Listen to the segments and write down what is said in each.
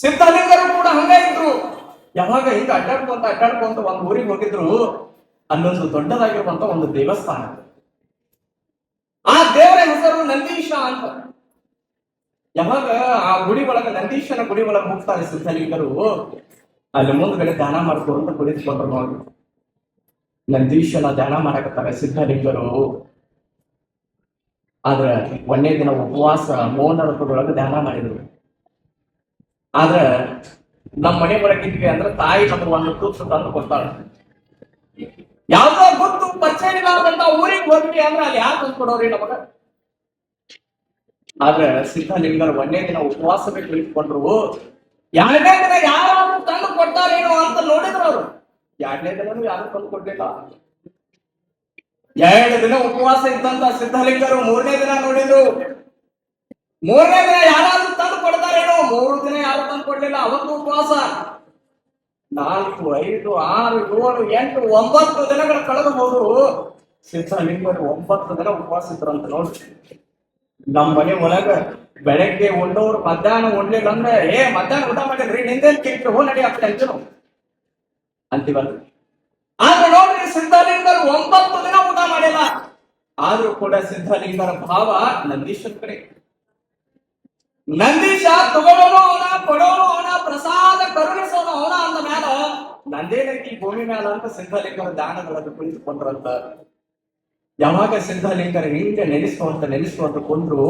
ಸಿದ್ಧಲಿಂಗರು ಕೂಡ ಹಂಗ ಇದ್ರು. ಯಾವಾಗ ಹಿಂಗ ಅಡ್ಡಾಡ್ಕೊಂತ ಅಡ್ಡಾಡ್ಕೊಂತ ಒಂದು ಊರಿಗೆ ಹೋಗಿದ್ರು, ಅಲ್ಲೊಂದು ದೊಡ್ಡದಾಗಿರುವಂತ ಒಂದು ದೇವಸ್ಥಾನ. ಆ ದೇವರ ಹೆಸರು ನಂದೀಶ ಅಂತ. ಯಾವಾಗ ಆ ಗುಡಿ ಒಳಗ ನಂದೀಶನ ಗುಡಿ ಒಳಗ ಹೋಗ್ತಾರೆ ಸಿದ್ಧಲಿಂಗರು, ಅಲ್ಲಿ ಮುಂದ್ಗಡೆ ಧ್ಯಾನ ಮಾಡ್ಕೊಂತ ಕುಳಿತುಕೊಂಡ್ರು ನೋಡಿ. ನಂದೀಶನ ಧ್ಯಾನ ಮಾಡಕತ್ತಾರೆ ಸಿದ್ಧಲಿಂಗರು. ಆದ್ರ ಒಂದೇ ದಿನ ಉಪವಾಸ ಮೌನ ವ್ರತದೊಳಗೆ ಧ್ಯಾನ ಮಾಡಿದ್ರು. ಆದ್ರ ನಮ್ಮ ಮನೆ ಬರಕಿದ್ವಿ ಅಂದ್ರೆ ತಾಯಿ ನಮ್ಗೆ ಒಂದು ತುತ್ತು ತಂದು ಕೊಡ್ತಾಳೆ. ಯಾವ್ದೋ ಗೊತ್ತು, ಪರಿಚಯ ಇಲ್ಲಾರ್ದಂತ ಊರಿಗೆ ಹೋಗ್ವಿ ಅಂದ್ರೆ ಅಲ್ಲಿ ಯಾರು ತಂದು ಕೊಡೋರಿ ನಮಗ ಆದ್ರೆ ಸಿದ್ಧಲಿಂಗರು ಒಂದೇ ದಿನ ಉಪವಾಸವೇ ಕುಳಿತುಕೊಂಡ್ರು ಎರಡನೇ ದಿನ ಯಾರು ತಂದು ಕೊಡ್ತಾರೇನೋ ಅಂತ ನೋಡಿದ್ರು ಅವರು. ಎರಡನೇ ದಿನ ಯಾರು ತಂದು ಕೊಡ್ಲಿಲ್ಲ. ಎರಡು ದಿನ ಉಪವಾಸ ಇದ್ದಂತ ಸಿದ್ಧಲಿಂಗರು ಮೂರನೇ ದಿನ ನೋಡಿದ್ರು. ಮೂರನೇ ದಿನ ಕೊಡ್ತಾರೇನೋ ಮೂರು ದಿನ ಯಾರು ತಂದು ಕೊಡ್ಲಿಲ್ಲ ಅವತ್ತು ಉಪವಾಸ. ನಾಲ್ಕು, ಐದು, ಆರು, ಏಳು, ಎಂಟು, ಒಂಬತ್ತು ದಿನಗಳ ಕಳೆದು ಹೋದ್ರು. ನಿಮ್ಮಲ್ಲಿ ಒಂಬತ್ತು ದಿನ ಉಪವಾಸ ಇದ್ರಂತ ನೋಡ್ರಿ ನಮ್ಮ ಮನೆ ಒಳಗ ಬೆಳಗ್ಗೆ ಉಂಡವ್ರು ಮಧ್ಯಾಹ್ನ ಉಣ್ಲಿಲ್ಲ ಅಂದ್ರೆ, ಏ, ಮಧ್ಯಾಹ್ನ ಊಟ ಮಾಡಿದ್ರಿ? ನಿಂದೇನ್ ಕೇಳ್ತೀವಿ ಹೋ, ನಡಿ ಆಗ್ತಾ ಅಂತೀವಿ ಅಂತೀವಲ್ಲ? ಆದ್ರೆ ನೋಡ್ರಿ, ಸಿದ್ಧಲಿಂಗರು ಒಂಬತ್ತು ದಿನ ಊಟ ಮಾಡಿಲ್ಲ. ಆದ್ರೂ ಕೂಡ ಸಿದ್ಧಲಿಂಗರ ಭಾವ ನಂದೀಶ್ವರ ಕಡೆ. ನಂದೀಶ ತಗೊಳ್ಳೋನು ಅವನ ಕೊಡೋನು ಅವನ ಪ್ರಸಾದ ಕರುಣಿಸೋನು ಅವನ ಅಂದ ಮ್ಯಾಲ ನಂದೇನಕ್ಕೆ ಈ ಭೂಮಿ ಮ್ಯಾಲ ಅಂತ ಸಿದ್ಧಲಿಂಗರ ದಾನಗಳನ್ನು ಕುಳಿತುಕೊಂಡ್ರಂತ. ಯಾವಾಗ ಸಿದ್ಧಲಿಂಗರ ಹಿಂಗೆ ನೆನೆಸುವಂತ ನೆನೆಸುವಂತ ಕೊಂಡ್ರು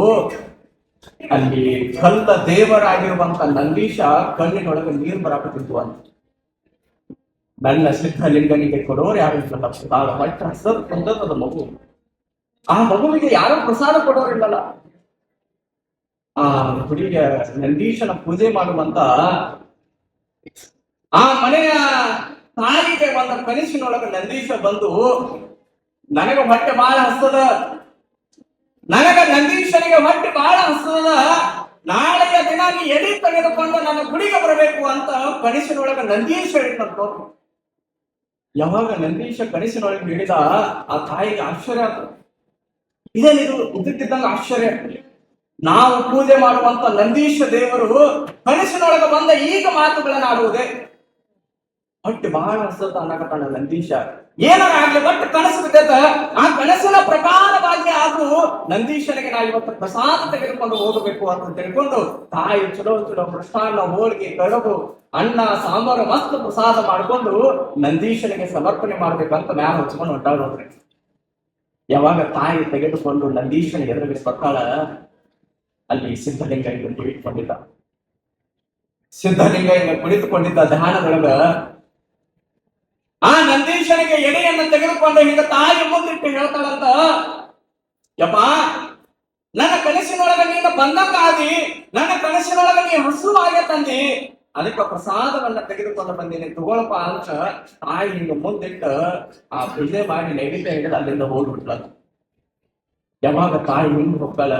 ಅಲ್ಲಿ ಕಲ್ಲ ದೇವರಾಗಿರುವಂತ ನಂದೀಶ ಕಣ್ಣಿನೊಳಗೆ ನೀರು ಬರಾಕತ್ತಿದ್ವು ಅಂತ. ನನ್ನ ಸಿದ್ಧಲಿಂಗನಿಗೆ ಕೊಡೋರು ಯಾರು ಹೊಟ್ಟೆ ಹಸದ್ ಕೊಂದದ ಮಗು. ಆ ಮಗುವಿಗೆ ಯಾರೋ ಪ್ರಸಾದ ಕೊಡೋರಿಲ್ಲಲ್ಲ ಆ, ಹುಡುಗಿಯ ನಂದೀಶನ ಪೂಜೆ ಮಾಡುವಂತ ಆ ಮನೆಯ ತಾಯಿಗೆ ಬಂದ ಕನಸಿನೊಳಗ ನಂದೀಶ ಬಂದು, ನನಗ ಹೊಟ್ಟೆ ಬಹಳ ಹಸ್ತದ. ನನಗ ನಂದೀಶನಿಗೆ ಹೊಟ್ಟೆ ಬಹಳ ಹಸ್ತದ. ನಾಳೆಯ ದಿನ ನೀ ಎಡಿ ತೆಗೆದುಕೊಂಡು ನನ್ನ ಗುಡಿಗೆ ಬರಬೇಕು ಅಂತ ಕನಸಿನೊಳಗ ನಂದೀಶ ಹೇಳಿದಂತ. ಯಾವಾಗ ನಂದೀಶ ಕನಸಿನೊಳಗೆ ಹೇಳಿದ ಆ ತಾಯಿಗೆ ಆಶ್ಚರ್ಯ ಆಯ್ತು ಇದೇನಿದು ಇದ್ದಕ್ಕಿದ್ದಂಗ ಆಶ್ಚರ್ಯ. ನಾವು ಪೂಜೆ ಮಾಡುವಂತ ನಂದೀಶ ದೇವರು ಕನಸಿನೊಳಗೆ ಬಂದ ಈಗ ಮಾತುಗಳನ್ನ ಆಡುವುದೇ ಹೊಟ್ಟೆ ಬಹಳ ಹಸತ ಅನ್ನಕತ್ತಾನ ನಂದೀಶ. ಏನಾರ ಆಗ್ಲಿ ಒಟ್ಟು ಕನಸು ಬಿದ್ದದ, ಆ ಕನಸಿನ ಪ್ರಕಾರವಾಗಿ ಆದ್ರೂ ನಂದೀಶನಿಗೆ ನಾ ಇವತ್ತು ಪ್ರಸಾದ ತೆಗೆದುಕೊಂಡು ಹೋಗಬೇಕು ಅಂತ ತಿಳ್ಕೊಂಡು, ತಾಯಿ ಚಲೋ ಚಲೋ ಕೃಷ್ಣಾನ್ನ ಹೋಳಿಗೆ, ಕಡುಬು, ಅನ್ನ, ಸಾಂಬಾರು ಮಸ್ತ್ ಪ್ರಸಾದ ಮಾಡ್ಕೊಂಡು ನಂದೀಶನಿಗೆ ಸಮರ್ಪಣೆ ಮಾಡ್ಬೇಕಂತ ಮ್ಯಾಲ ಹಚ್ಕೊಂಡು ಹೊಟ್ಟಾಗ ಯಾವಾಗ ತಾಯಿ ತೆಗೆದುಕೊಂಡು ನಂದೀಶನ ಎದುರಿಗೆ ಅಲ್ಲಿ ಸಿದ್ಧಲಿಂಗ ಹಿಂಗ ಕುಳಿತುಕೊಂಡಿದ್ದ. ಸಿದ್ಧಲಿಂಗ ಹಿಂಗ ಕುಳಿತುಕೊಂಡಿದ್ದ ಧ್ಯಾನದೊಳಗ ಆ ನಂದೀಶನಿಗೆ ಎಡೆಯನ್ನು ತೆಗೆದುಕೊಂಡು ಹಿಂಗ ತಾಯಿ ಮುಂದಿಟ್ಟು ಹೇಳ್ತಾಳಂತ, ಯಪ್ಪ, ನನ್ನ ಕನಸಿನೊಳಗ ನೀನು ಬಂದಂಗಾದಿ, ನನ್ನ ಕನಸಿನೊಳಗ ನೀ ಹಸು ತಂದಿ, ಅದಕ್ಕೆ ಪ್ರಸಾದವನ್ನ ತೆಗೆದುಕೊಂಡು ಬಂದೀನಿ, ತಗೊಳಪ್ಪ ಅಂತ ತಾಯಿ ಹಿಂಗ ಮುಂದಿಟ್ಟು ಆ ಪೂಜೆ ಮಾಡಿ ನೈವೇದ್ಯ ಹಿಡಿದು ಅಲ್ಲಿಂದ ಹೋಗ್ಬಿಟ್ಲ. ಯಾವಾಗ ತಾಯಿ ಹಿಂಗ್ ಹೋಗ್ತಾಳ?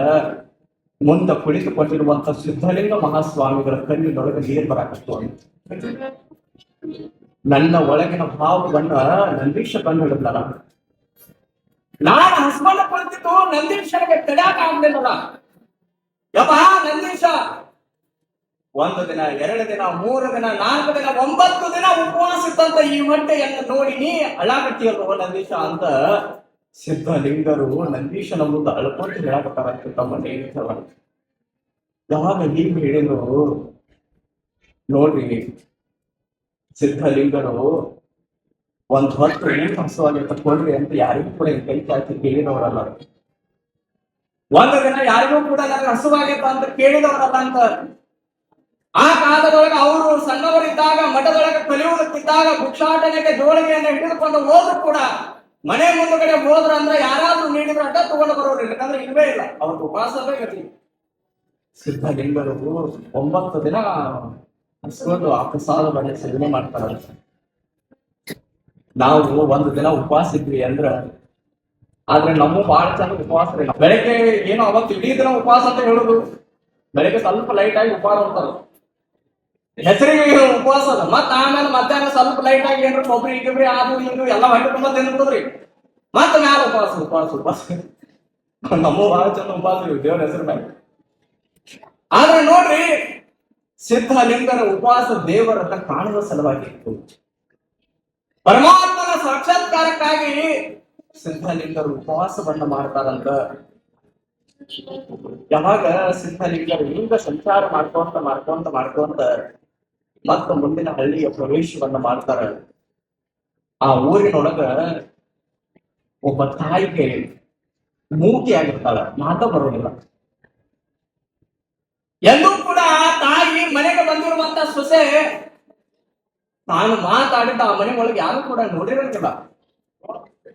ಮುಂದ ಕುಳಿತುಕೊಂಡಿರುವಂತಹ ಸಿದ್ಧಲಿಂಗ ಮಹಾಸ್ವಾಮಿಗಳ ಕಣ್ಣಿನೊಳಗೆ ನೀರು ಬರಾಕತ್ತು ನನ್ನ ಒಳಗಿನ ಭಾವವನ್ನ ನಂದೀಶ ಕಂಡು ಹಿಡಿದಾರ ನಾನು ಹಸ್ಬಂಡ ಕುಳಿತಿದ್ದು ನಂದೀಶನಿಗೆ ತಡ್ಯಾಕ ಆಗ್ಲಿಲ್ಲ ಯಪ್ಪ ನಂದೀಶ ಒಂದು ದಿನ, ಎರಡು ದಿನ, ಮೂರು ದಿನ, ನಾಲ್ಕು ದಿನ, ಒಂಬತ್ತು ದಿನ ಉಪವಾಸ ಇದ್ದಂತ ಈ ಮಟ್ಟೆಯನ್ನು ನೋಡಿ ನೀ ಅಳಾಕಟ್ಟಿಯಲ್ವ ನಂದೀಶ ಅಂತ ಸಿದ್ಧಲಿಂಗರು ನಂದೀಶನ ಮುಂದೆ ಅಳ್ಕೊಂತ ಹೇಳಬೇಕಾಗತ್ತೆ ತಮ್ಮ ನೇಮಿತವ ಯಾವಾಗ ಹೀಗೆ ಹೇಳಿದ್ರು? ನೋಡ್ರಿ ಸಿದ್ಧಲಿಂಗರು ಒಂದ್ ಹೊತ್ತು ಏನ್ ಹಸುವಾಗಿ ತಕ್ಕೊಂಡ್ರಿ ಅಂತ ಯಾರಿಗೂ ಕೂಡ ಕೈ ಚಾಚಿ ಕೇಳಿದವರಲ್ಲ. ಒಂದು ದಿನ ಯಾರಿಗೂ ಕೂಡ ನನಗೆ ಹಸುವಾಗಿಪ್ಪ ಅಂತ ಕೇಳಿದವರಲ್ಲ ಅಂತ. ಆ ಕಾಲದೊಳಗೆ ಅವರು ಸಣ್ಣವರಿದ್ದಾಗ, ಮಠದೊಳಗೆ ಕಲಿಯುವುದಕ್ಕಿದ್ದಾಗ ಭಿಕ್ಷಾಟನೆಗೆ ಜೋಳಿಗೆಯನ್ನು ಹಿಡಿದುಕೊಂಡು ಹೋದ್ರು ಕೂಡ ಮನೆ ಮುಂದಗಡೆ ಹೋದ್ರ ಅಂದ್ರೆ ಯಾರಾದ್ರೂ ನೀಡಿದ್ರೆ ಅಡ್ಡ ತಗೊಂಡು ಬರೋರು ಯಾಕಂದ್ರೆ ಇಲ್ವೇ ಇಲ್ಲ. ಅವ್ರದ್ದು ಉಪವಾಸವೇ ಗತಿ ಸಿದ್ಧಲಿಂಗರು ಒಂಬತ್ತು ದಿನ ಹಸ್ಕೊಂಡು ಆ ಮನೆ ಸಿದ್ಧನೆ ಮಾಡ್ತಾರೆ. ನಾವು ಒಂದು ದಿನ ಉಪವಾಸ ಇದ್ವಿ ಅಂದ್ರ ಆದ್ರೆ ನಮ್ಮ ಬಹಳ ಚಂದ ಉಪವಾಸ. ಬೆಳಗ್ಗೆ ಏನೋ ಅವತ್ತು ಇಡೀ ದಿನ ಉಪವಾಸ ಅಂತ ಹೇಳುದು. ಬೆಳಗ್ಗೆ ಸ್ವಲ್ಪ ಲೈಟ್ ಆಗಿ ಉಪವಾಸ ಅಂತಾರ. ಹೆಸರಿಗೆ ಉಪವಾಸ ಅದ. ಮತ್ತ ಆಮೇಲೆ ಮಧ್ಯಾಹ್ನ ಸ್ವಲ್ಪ ಲೈಟ್ ಆಗಿ ಏನ್ರ ಕೊಬ್ಬರಿ ಗಿಬ್ರಿ ಅದು ಇದು ಎಲ್ಲ ಹೊಟ್ಟೆ ತುಂಬ ತಿನ್ಬಿಡುದ್ರಿ ಮತ್ತ ಮ್ಯಾಲ ಉಪವಾಸ ಉಪವಾಸ ಉಪವಾಸ. ನಮ್ಮ ಬಹಳ ಚಂದ ಉಪವಾಸ ದೇವ್ರ ಹೆಸರು ಮ್ಯಾಲ. ಆದ್ರೆ ನೋಡ್ರಿ ಸಿದ್ಧಲಿಂಗರ ಉಪವಾಸ ದೇವರನ್ನ ಕಾಣುವ ಸಲುವಾಗಿತ್ತು ಪರಮಾತ್ಮನ ಸಾಕ್ಷಾತ್ಕಾರಕ್ಕಾಗಿ ಸಿದ್ಧಲಿಂಗರು ಉಪವಾಸವನ್ನ ಮಾಡ್ತಾರಂತ. ಯಾವಾಗ ಸಿದ್ಧಲಿಂಗರು ಹಿಂಗ ಸಂಚಾರ ಮಾಡ್ಕೊಂತ ಮಾಡ್ಕೊಂತ ಮಾಡ್ಕೊಂತ ಮತ್ತ ಮುಂದಿನ ಹಳ್ಳಿಯ ಪ್ರವೇಶವನ್ನ ಮಾಡ್ತಾರ. ಆ ಊರಿನೊಳಗ ಒಬ್ಬ ತಾಯಿಗೆ ಮೂರ್ತಿ ಆಗಿರ್ತಾಳ, ಮಾತ ಬರೋದಿಲ್ಲ. ಎಲ್ಲೂ ಕೂಡ ತಾಯಿ ಮನೆಗೆ ಬಂದಿರುವಂತ ಸೊಸೆ ನಾನು ಮಾತಾಡಿದ ಆ ಮನೆ ಒಳಗೆ ಯಾರು ಕೂಡ ನೋಡಿರಲಿಲ್ಲ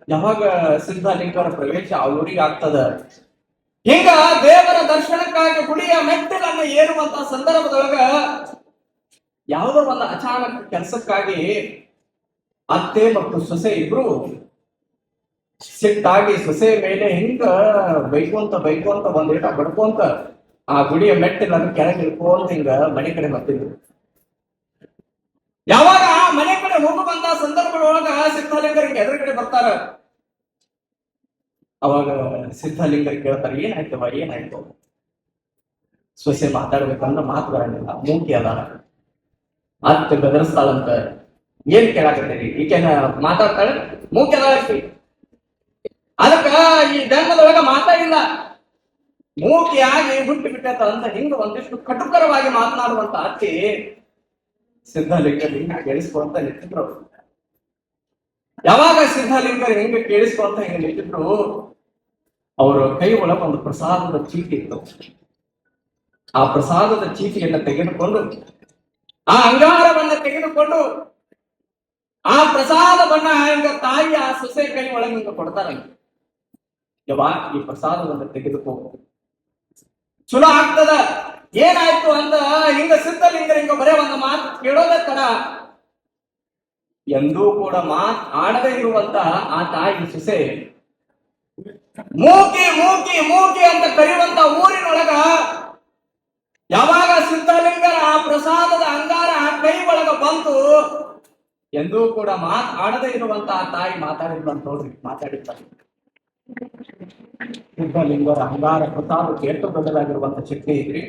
ಯಾವಾಗ ಸಿದ್ಧಲಿಂಗರ ಪ್ರವೇಶ ಆ ಊರಿಗೆ ಆಗ್ತದ? ಹಿಂಗ ದೇವರ ದರ್ಶನಕ್ಕಾಗಿ ಗುಡಿಯ ಮೆಟ್ಟಿಲನ್ನು ಏರುವಂತ ಸಂದರ್ಭದೊಳಗ ಯಾವುದೋ ಒಂದು ಅಚಾನಕ್ ಕೆಲಸಕ್ಕಾಗಿ ಅತ್ತೆ ಮತ್ತು ಸೊಸೆ ಇಬ್ರು ಸಿಟ್ಟಾಗಿ ಸೊಸೆ ಮೇಲೆ ಹಿಂಗ ಬೈಕೊಂತ ಬೈಕೊಂತ ಒಂದೇಟ ಬಡ್ಕೊಂತ ಆ ಗುಡಿಯ ಮೆಟ್ಟಿಲನ್ನು ಕೆಳಗೆ ಇಳ್ಕೊಂತ ಹಿಂಗ ಮನೆ ಕಡೆ ಬರ್ತಿದ್ರು. ಯಾವಾಗ ಆ ಮನೆ ಕಡೆ ಹೋಗು ಬಂದ ಸಂದರ್ಭದೊಳಗ ಸಿದ್ಧಲಿಂಗರಿಗೆ ಎದುರುಗಡೆ ಬರ್ತಾರ. ಅವಾಗ ಸಿದ್ಧಲಿಂಗರು ಕೇಳ್ತಾರೆ ಏನಾಯ್ತವ ಏನಾಯ್ತು? ಸೊಸೆ ಮಾತಾಡ್ಬೇಕಂದ್ರೆ ಮಾತು ಬರಂಗಿಲ್ಲ, ಮೂಕಿ ಅದಾನ ಅತ್ತ ಬೆದರಿಸ್ತಾಳಂತ ಏನ್ ಕೇಳಾಕತ್ತೀರಿ? ಈಕೆನ ಮಾತಾಡ್ತಾಳೆ ಮೂಕಿ ಅದಾಳಕ್ಕಿ ಅದಕ್ಕ ಈ ಧರ್ಮದೊಳಗ ಮಾತಾಡಿಲ್ಲ ಮೂಕಿಯಾಗಿ ಹುಟ್ಟು ಬಿಟ್ಟ ಅಂತ ಹಿಂಗ ಒಂದಿಷ್ಟು ಕಟುಕರವಾಗಿ ಮಾತನಾಡುವಂತ ಅತ್ತಿ ಸಿದ್ಧಲಿಂಗರು ಹಿಂಗ ಕೇಳಿಸ್ಕೊಂತ ನಿಂತಿದ್ರು. ಯಾವಾಗ ಸಿದ್ಧಲಿಂಗರು ಹಿಂಗ ಕೇಳಿಸ್ಕೊಂತ ಹಿಂಗ ನಿಂತಿದ್ರು, ಅವರ ಕೈ ಒಳಗ ಒಂದು ಪ್ರಸಾದದ ಚೀಟಿ ಇತ್ತು. ಆ ಪ್ರಸಾದದ ಚೀಟಿಯನ್ನ ತೆಗೆದುಕೊಂಡು ಆ ಅಂಗಾರವನ್ನ ತೆಗೆದುಕೊಂಡು ಆ ಪ್ರಸಾದವನ್ನ ಹಿಂಗ ತಾಯಿ ಆ ಸೊಸೆ ಕೈ ಒಳಗೆ ಹಿಂಗ ಕೊಡ್ತಾರ ಯವಾ ಈ ಪ್ರಸಾದವನ್ನ ತೆಗೆದುಕೋ. ಚಲೋ ಆಗ್ತದ. ಏನಾಯ್ತು ಅಂತ ಹಿಂಗ ಸಿದ್ಧಲಿಂಗರ ಹಿಂಗ ಬರೇ ಒಂದು ಮಾತು ಕೇಳೋದ ತರ ಎಂದೂ ಕೂಡ ಮಾತ್ ಆಡದೇ ಇರುವಂತ ಆ ತಾಯಿ ಸೊಸೆ ಮೂಕಿ ಮೂಕಿ ಮೂಕಿ ಅಂತ ಕರೆಯುವಂತ ಊರಿನೊಳಗ ಯಾವಾಗ ಸಿದ್ಧಲಿಂಗರ ಆ ಪ್ರಸಾದದ ಅಂಗಾರ ಆ ಕೈ ಒಳಗ ಬಂತು ಎಂದೂ ಕೂಡ ಮಾತ್ ಆಡದೇ ಇರುವಂತಹ ತಾಯಿ ತಾಯಿ ಮಾತಾಡಿದ್ದಂತ ನೋಡ್ರಿ ಮಾತಾಡಿದ್ದಾರೆ ಸಿದ್ಧಲಿಂಗರ ಅಂಗಾರ ಕೃತಾಲು ಎಷ್ಟು ಬದಲಾಗಿರುವಂತ ಶಕ್ತಿ ಐತ್ರಿ